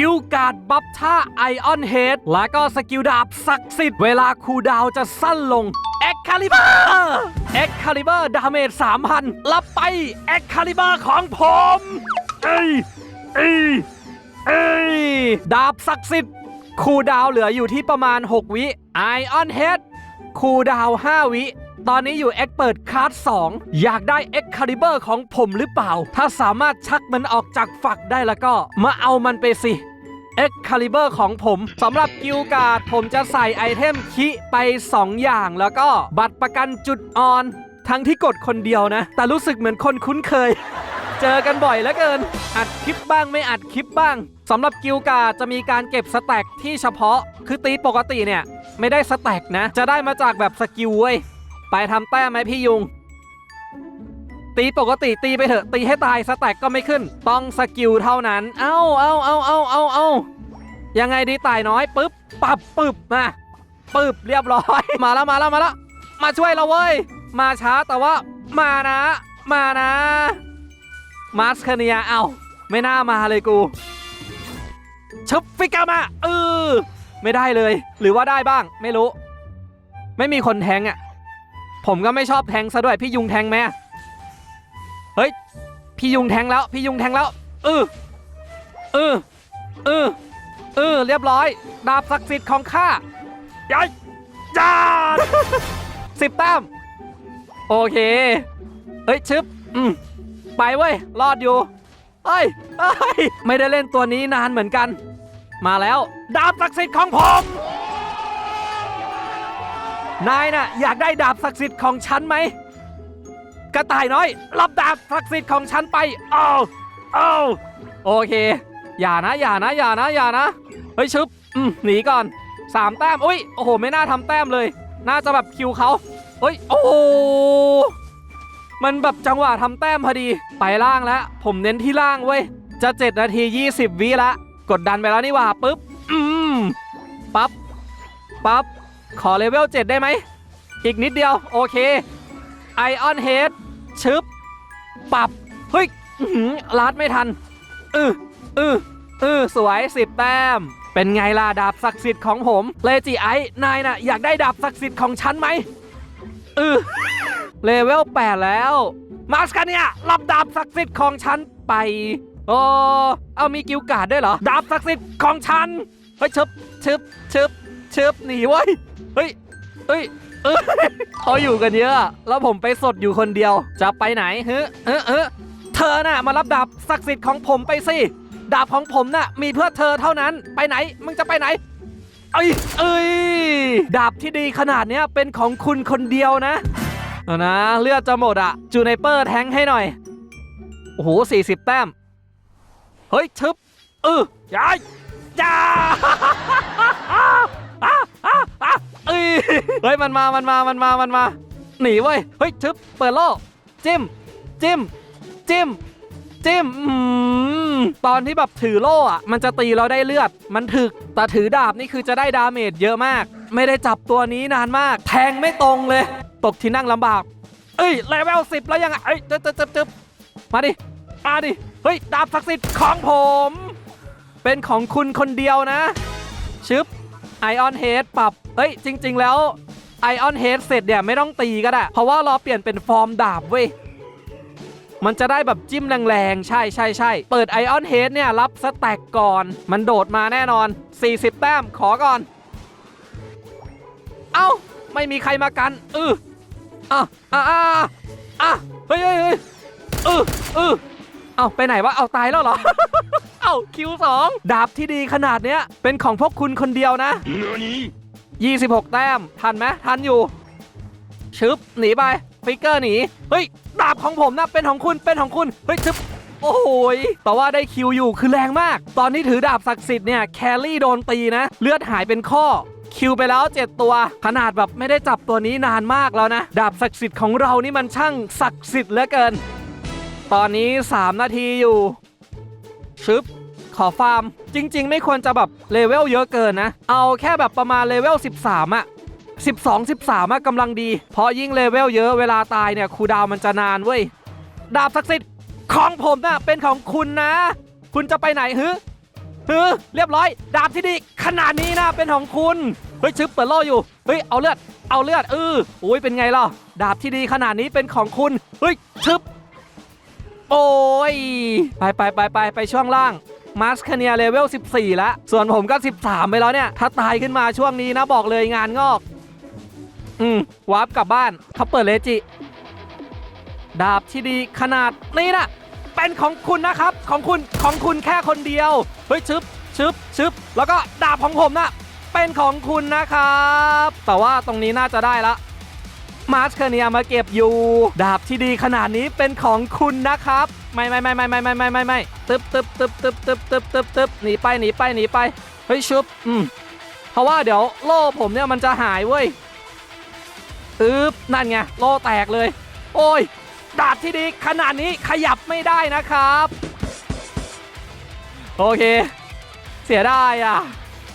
กิลการ์ดบัฟท่าไอออนเฮดและก็สกิลดาบศักดิ์สิทธิ์เวลาคูลดาวน์จะสั้นลงเอ็กคาลิเบอร์เอ็กคาลิเบอร์ดาเมจ3,000รับไปเอ็กคาลิเบอร์ของผมเอ้ยเอ้ยเอ้ยดาบศักดิ์สิทธิ์คูลดาวน์เหลืออยู่ที่ประมาณ 6 วิไอออนเฮดคูลดาวน์5วิ ตอนนี้อยู่เอ็กเปิดคาร์ด2อยากได้เอ็กคาลิเบอร์ของผมหรือเปล่า ถ้าสามารถชักมันออกจากฝักได้แล้วก็ มาเอามันไปสิเอ็กคาลิเบอร์ของผมสำหรับกิลการ์ดผมจะใส่ไอเทมคิไป 2 อย่างแล้วก็บัตรประกันจุดอ่อน ทั้งที่กดคนเดียวนะ แต่รู้สึกเหมือนคนคุ้นเคย เจอกันบ่อยเหลือเกิน อัดคลิปบ้างไม่อัดคลิปบ้างสำหรับกิลการ์ดจะมีการเก็บสแต็กที่เฉพาะ คือตีปกติเนี่ย ไม่ได้สแต็กนะ จะได้มาจากแบบสกิลเว้ย ไปทำแต้มไหมพี่ยุง ตีปกติตีไปเถอะ ตีให้ตายสแต็กก็ไม่ขึ้น ต้องสกิลเท่านั้น เอ้าเอ้าเอ้าเอ้าเอ้าเอ้ายังไงดีตายน้อยปึ๊บปับปึ๊บมาปึ๊บเรียบร้อย มาแล้วมาแล้วมาแล้วมาช่วยเราเว้ย มาช้าแต่ว่ามานะ มานะมาสคเนียเอ้าไม่น่ามาเลยกูชุบฟิกามาเออไม่ได้เลย หรือว่าได้บ้างไม่รู้ ไม่มีคนแทงอะ ผมก็ไม่ชอบแทงซะด้วยพี่ยุงแทงไหมอะเฮ้ยพี่ยุงแทงแล้วพี่ยุงแทงแล้วเออเออเออเออเรียบร้อย ดาบศักดิ์สิทธิ์ของข้ายัยจาดสิบแต้มโอเคเฮ้ยชึบอืมไปเว้ยรอดอยู่เฮ้ยเฮ้ยไม่ได้เล่นตัวนี้นานเหมือนกัน มาแล้ว ดาบศักดิ์สิทธิ์ของผม นายน่ะอยากได้ดาบศักดิ์สิทธิ์ของฉันไหมกระต่ายน้อย รับดาบศักดิ์สิทธิ์ของฉันไปเอาเอาโอเค อย่านะ อย่านะ อย่านะ อย่านะ เฮ้ยชึบอืมหนีก่อนสามแต้มอุ้ยโอ้โห ไม่น่าทำแต้มเลย น่าจะแบบคิวเขาเฮ้ย โอ้โห มันแบบจังหวะทำแต้มพอดี ไปล่างแล้ว ผมเน้นที่ล่างเว้ย จะ7นาที20วิละ กดดันไปแล้วนี่ว่าปุ๊บ อืม ปั๊บ ปั๊บ ขอเลเวล 7 ได้ไหม อีกนิดเดียว โอเคไอออนเฮดชึบ ปรับ เฮ้ยลัดไม่ทัน อืออืออือสวย10แต้ม เป็นไงล่ะ ดาบศักดิ์สิทธิ์ของผม เลจิไอ นายน่ะ อยากได้ดาบศักดิ์สิทธิ์ของฉันไหมอือเลเวล 8 แล้ว มาสกันเนี่ยรับดาบศักดิ์สิทธิ์ของฉันไป โอ้เอามีกิลการ์ดด้วยเหรอ ดาบศักดิ์สิทธิ์ของฉัน เฮ้ยชึบชึบชึบ ชึบหนีเว้ยเฮ้ยเฮ้ยเอ้ยเขาอยู่กันเยอะ แล้วผมไปสดอยู่คนเดียว จะไปไหนเฮ้เออเออเธอน่ะมารับดาบศักดิ์สิทธิ์ของผมไปสิดาบของผมน่ะมีเพื่อเธอเท่านั้นไปไหน มึงจะไปไหนเอ้ยเอ้ยดาบที่ดีขนาดเนี้ยเป็นของคุณคนเดียวนะเอานะเลือดจะหมดอะจูไนเปอร์แทงให้หน่อยโอ้โหสี่สิบแต้มเฮ้ยชึบเออยายจ้า เฮ้ยมันมา มันมา มันมา มันมา หนีเว้ย เฮ้ยชึบ เปิดโล่จิ้ม จิ้ม จิ้ม จิ้มอืมตอนที่แบบถือโล่อะมันจะตีเราได้เลือด มันถึก แต่ถือดาบนี่คือจะได้ดาเมจเยอะมาก ไม่ได้จับตัวนี้นานมาก แทงไม่ตรงเลย ตกที่นั่งลำบาก เอ้ยเลเวลสิบแล้วยังไงเอ้ยจึ๊บจึ๊บจึ๊บจึ๊บมาดิ มาดิ เฮ้ย ดาบศักดิ์สิทธิ์ของผม เป็นของคุณคนเดียวนะ ชึบ ไอออนเฮดปรับ เอ้ย จริง ๆ แล้วไอออนเฮดเสร็จเนี่ยไม่ต้องตีก็ได้ เพราะว่าเราเปลี่ยนเป็นฟอร์มดาบเว้ยมันจะได้แบบจิ้มแรงๆ ใช่ใช่ใช่เปิดไอออนเฮดเนี่ย รับสแต็กก่อน มันโดดมาแน่นอน 40 แต้มขอก่อน เอ้า ไม่มีใครมากัน อืออะอะอะอะเฮ้ยเฮ้ยเฮ้ยอืออือเอาไปไหนวะ เอาตายแล้วเหรอ อ้าคิวสองดาบที่ดีขนาดเนี้ย เป็นของพวกคุณคนเดียวนะ 26 แต้ม ทันไหมทันอยู่ ชึบ หนีไป ฟิกเกอร์หนี เฮ้ย ดาบของผมนะ เป็นของคุณ เป็นของคุณ เฮ้ยชึบ โอ้โหยแต่ว่าได้คิวอยู่คือแรงมาก ตอนที่ถือดาบศักดิ์สิทธิ์เนี่ย แครี่โดนตีนะ เลือดหายเป็นข้อ คิวไปแล้ว 7 ตัว ขนาดแบบไม่ได้จับตัวนี้นานมากแล้วนะ ดาบศักดิ์สิทธิ์ของเรานี่มันช่างศักดิ์สิทธิ์เหลือเกิน ตอนนี้ 3 นาทีอยู่ ชึบขอฟาร์ม จริง ๆ ไม่ควรจะแบบเลเวลเยอะเกินนะ เอาแค่แบบประมาณเลเวล 13อะ12 13อะกำลังดี เพราะยิ่งเลเวลเยอะเวลาตายเนี่ยคูดาวมันจะนานเว้ย ดาบศักดิ์สิทธิ์ของผมน่ะเป็นของคุณนะ คุณจะไปไหนฮึเออเรียบร้อย ดาบที่ดีขนาดนี้นะเป็นของคุณ เฮ้ยชึบเปิดล่ออยู่ เฮ้ยเอาเลือด เอาเลือดเออโอ้ยเป็นไงล่ะ ดาบที่ดีขนาดนี้เป็นของคุณ เฮ้ยชึบ โอ้ย ไปไปไปไปไปช่วงล่างมาสคเนียเลเวล 14 แล้ว ส่วนผมก็ 13 ไปแล้วเนี่ย ถ้าตายขึ้นมาช่วงนี้นะบอกเลยงานงอก อืมวาร์ปกลับบ้านเขาเปิดเลจิ ดาบที่ดีขนาดนี้นะเป็นของคุณนะครับ ของคุณของคุณแค่คนเดียว เฮ้ยชึบชึบชึบแล้วก็ดาบของผมนะเป็นของคุณนะครับ แต่ว่าตรงนี้น่าจะได้ละ มาสเคเนียมาเก็บอยู่ ดาบที่ดีขนาดนี้เป็นของคุณนะครับ ไม่ไม่ไม่ไม่ไม่ไม่ไม่ไม่ไม่ตึ๊บตึ๊บตึ๊บตึ๊บตึ๊บตึ๊บตึ๊บตึ๊บหนีไปหนีไปหนีไปเฮ้ยชุบอืมเพราะว่าเดี๋ยวโล่ผมเนี่ยมันจะหายเว้ยตึบนั่นไงโล่แตกเลย โอ้ย ดาบที่ดีขนาดนี้ขยับไม่ได้นะครับ โอเค เสียไดายอะ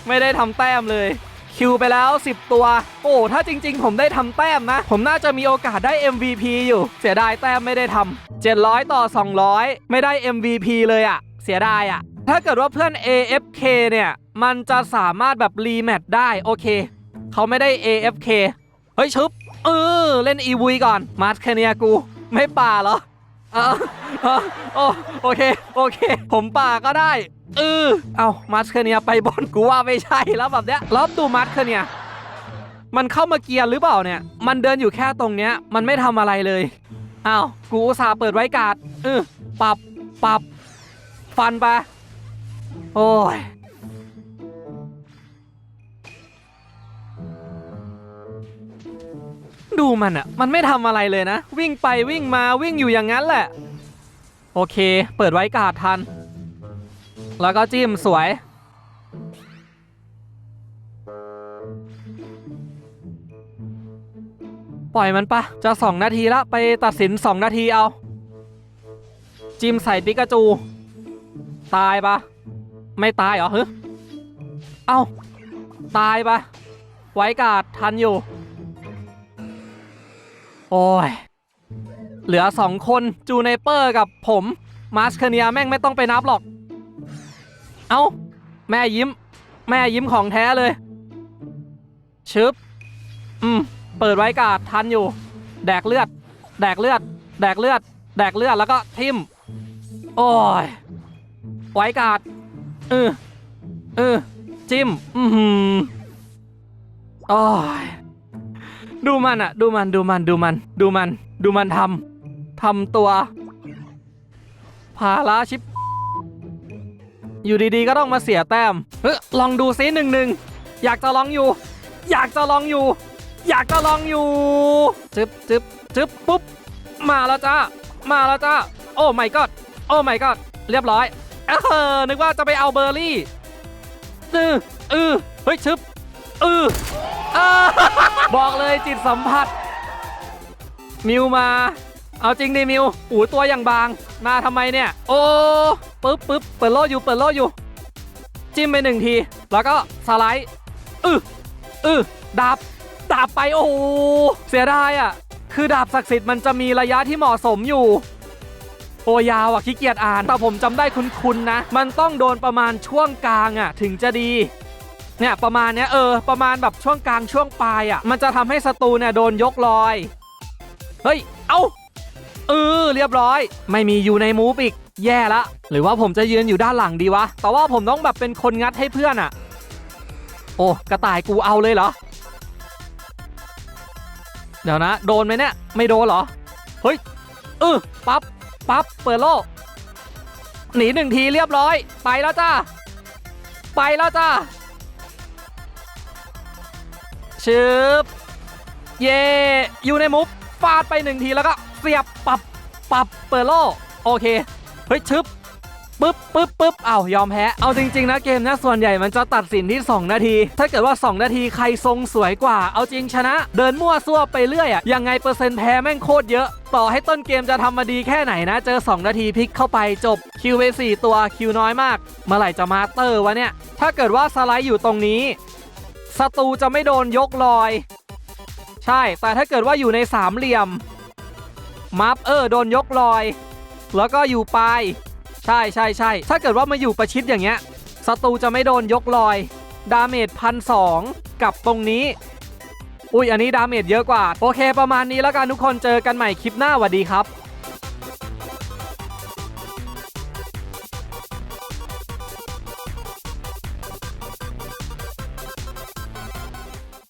ไม่ได้ทำแต้มเลย คิวไปแล้ว 10 ตัว โอ้ถ้าจริง ๆ ผมได้ทำแต้มนะ ผมน่าจะมีโอกาสได้ MVP อยู่ เสียดายแต้มไม่ได้ทำ700 ต่อ 200 ไม่ได้ MVP เลยอะ่ะเสียดายอะ่ะถ้าเกิดว่าเพื่อน AFK เนี่ย มันจะสามารถแบบรีแมตช์ได้โอเค เขาไม่ได้ AFK เฮ้ยชึบเออเล่น EV ก่อนมาสแคเนียกู ไม่ป่าเหรอ ออเออโอโอเค โอเค ผมป่าก็ได้ เออ เอามาสเคเนียไปบนกูว่าไม่ใช่แล้วแบบเนี้ยแล้วดูมาสเคเนียมันเข้ามาเกียร์หรือเปล่าเนี่ย มันเดินอยู่แค่ตรงเนี้ย มันไม่ทำอะไรเลย อ้าว กูอุตส่าห์เปิดไว้การ์ดเออปรับ ปรับ ฟันไป โอ้ย ดูมันอะมันไม่ทำอะไรเลยนะ วิ่งไปวิ่งมาวิ่งอยู่อย่างนั้นแหละ โอเค เปิดไว้กาดทัน แล้วก็จิ้มสวย ปล่อยมันปะจะ 2 นาทีละไปตัดสิน 2 นาทีเอา จิ้มใส่ปิกาจู ตายปะไม่ตายเหรอเฮึเอ้าตายปะไว้กาดทันอยู่ โอ้ย เหลือ2คนจูเนเปอร์กับผมมาสเคเนียแม่งไม่ต้องไปนับหรอก เอ้า แม่ยิ้ม แม่ยิ้มของแท้เลย ชึบ อืม เปิดไว้กาดทันอยู่ แดกเลือด แดกเลือด แดกเลือด แดกเลือดแล้วก็ทิม โอ้ย ไว้กาดเออเออจิ้ม อือหือโอ้ย ดูมันอะดูมันดูมันดูมันดูมันดูมันทำทำตัวภาระชิป อยู่ดีๆก็ต้องมาเสียแต้มเฮ้ยลองดูซิหนึ่งหนึ่งอยากจะลองอยู่ อยากจะลองอยู่ อยากจะลองอยู่จึ๊บจึ๊บจึ๊บปุ๊บมาแล้วจ้ามาแล้วจ้าโอ้ไม่กอดโอ้ไม่กอดเรียบร้อยเออนึกว่าจะไปเอาเบอร์รี่เออเออเฮ้ยชึบออเออ บอกเลยจิตสัมผัส มิวมา เอาจริงดิมิวอูตัวอย่างบาง มาทำไมเนี่ย โอ้ปึ๊บปึ๊บเปิดโล่อยู่เปิดโล่อยู่ จิ้มไปหนึ่งที แล้วก็สไลด์อืออือดาบดาบไปโอ้เสียดายอะ คือดาบศักดิ์สิทธิ์มันจะมีระยะที่เหมาะสมอยู่โอยาวอะขี้เกียจอ่าน แต่ผมจำได้คุ้นๆนะ มันต้องโดนประมาณช่วงกลางอะ ถึงจะดี เนี่ยประมาณเนี้ยเออประมาณแบบช่วงกลางช่วงปลายอะมันจะทำให้ศัตรูเนี่ยโดนยกลอย เฮ้ย เอ้าเออเรียบร้อย ไม่มีอยู่ในมูฟอีกแย่ละ หรือว่าผมจะยืนอยู่ด้านหลังดีวะ แต่ว่าผมต้องแบบเป็นคนงัดให้เพื่อนอะโอ้กระต่ายกูเอาเลยเหรอ เดี๋ยวนะ โดนไหมเนี่ย ไม่โดนเหรอ เฮ้ยเออปั๊บปั๊บเปิดโลกหนีหนึ่งทีเรียบร้อย ไปแล้วจ้า ไปแล้วจ้า ชึบเย่อยู่ในมุฟฟาดไปหนึ่งทีแล้วก็เสียบปับปับเปิดโลโอเคเฮ้ยชึบปึ๊บปึ๊บปึ๊บเอายอมแพ้เอาจริง ๆ นะเกมเนี้ยส่วนใหญ่มันจะตัดสินที่ 2 นาที ถ้าเกิดว่า 2 นาทีใครทรงสวยกว่า เอาจริงชนะ เดินมั่วซั่วไปเรื่อยอะยังไงเปอร์เซ็นต์แพ้แม่งโคตรเยอะ ต่อให้ต้นเกมจะทำมาดีแค่ไหนนะ เจอ 2 นาทีพลิกเข้าไปจบคิวไป4ตัวคิวน้อยมาก เมื่อไหร่จะมาสเตอร์วะเนี่ย ถ้าเกิดว่าสไลด์อยู่ตรงนี้ ศัตรูจะไม่โดนยกลอย ใช่ แต่ถ้าเกิดว่าอยู่ในสามเหลี่ยมมัฟเออโดนยกลอย แล้วก็อยู่ปลายใช่ใช่ใช่ถ้าเกิดว่ามาอยู่ประชิดอย่างเงี้ยศัตรูจะไม่โดนยกลอย ดาเมจพันสองกับตรงนี้ อุ้ยอันนี้ดาเมจเยอะกว่า โอเคประมาณนี้แล้วกันทุกคนเจอกันใหม่คลิปหน้าหวัสดีครับ